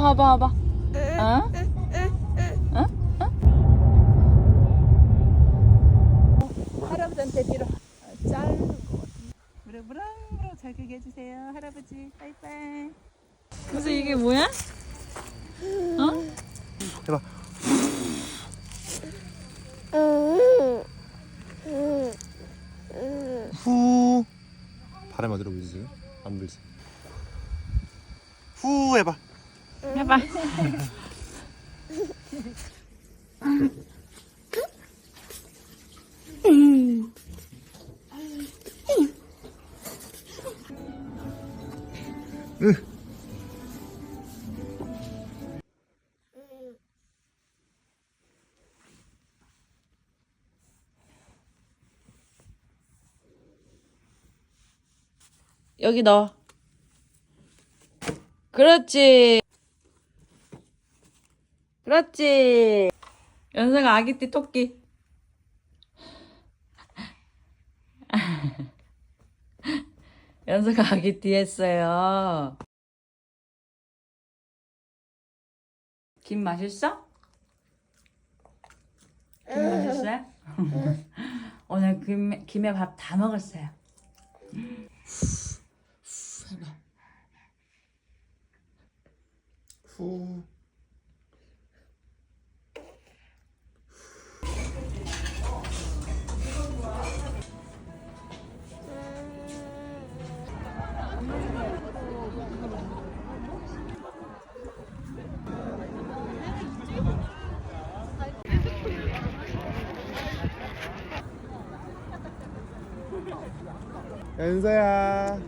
봐봐 봐봐. 어? 어? 어? 할아버지한테 빌어. 짧은 거. 무릎 무릎 무릎 잘 크게 해주세요. 할아버지 빠이빠이. 그래서 이게 뭐야? 어? 해봐. 후. 바람 어디로 불지? 안 불지. 후 해봐. 해봐. 여기 넣어. 그렇지. 그렇지. 연서가 아기띠 토끼. 연서가 아기띠 했어요. 김 맛있어? 김 맛있어요? 오늘 김, 김에 밥 다 먹었어요. 후. 연서야.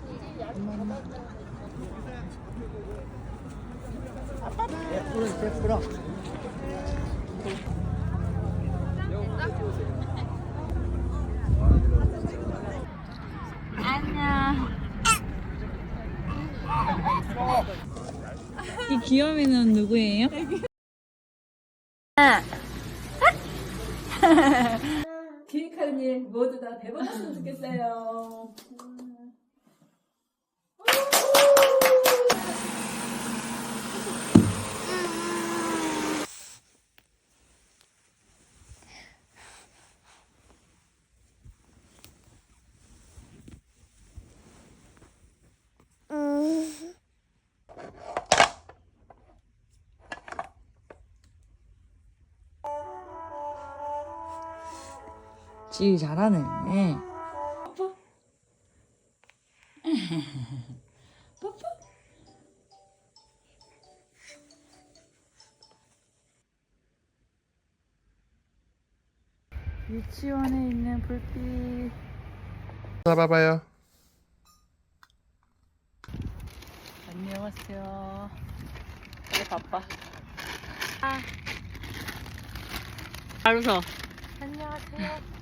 안녕. 이 귀요미는 누구예요? 일 모두 다 대박났으면 좋겠어요. 지희 잘하네. 뽀뽀. 뽀뽀. 유치원에 있는 불빛. 잡아봐요. 안녕하세요. 되게 바빠. 아. 잘 웃어. 안녕하세요.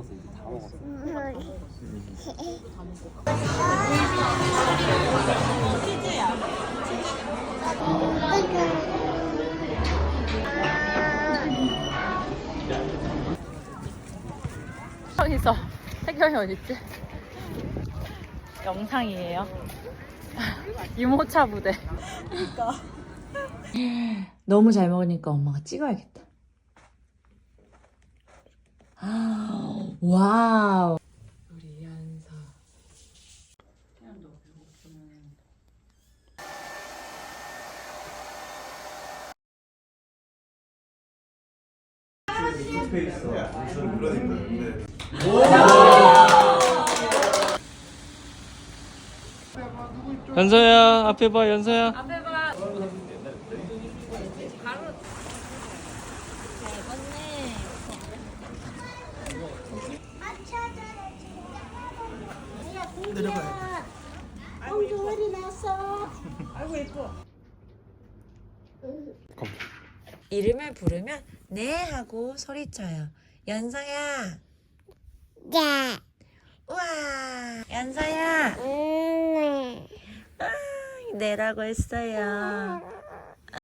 었어 이제 다 먹었어. 여기서 태경이 어딨지? 영상이에요. 유모차 부대. 그러니까. 너무 잘 먹으니까 엄마가 찍어야겠다. 아, 와우. 우리 연서. 연서야 앞에 봐 연서야 내려가야 엉덩이 났어. 이름을 부르면 네 하고 소리쳐요. 연서야. 네. 우와. 연서야. 음. 네라고 했어요.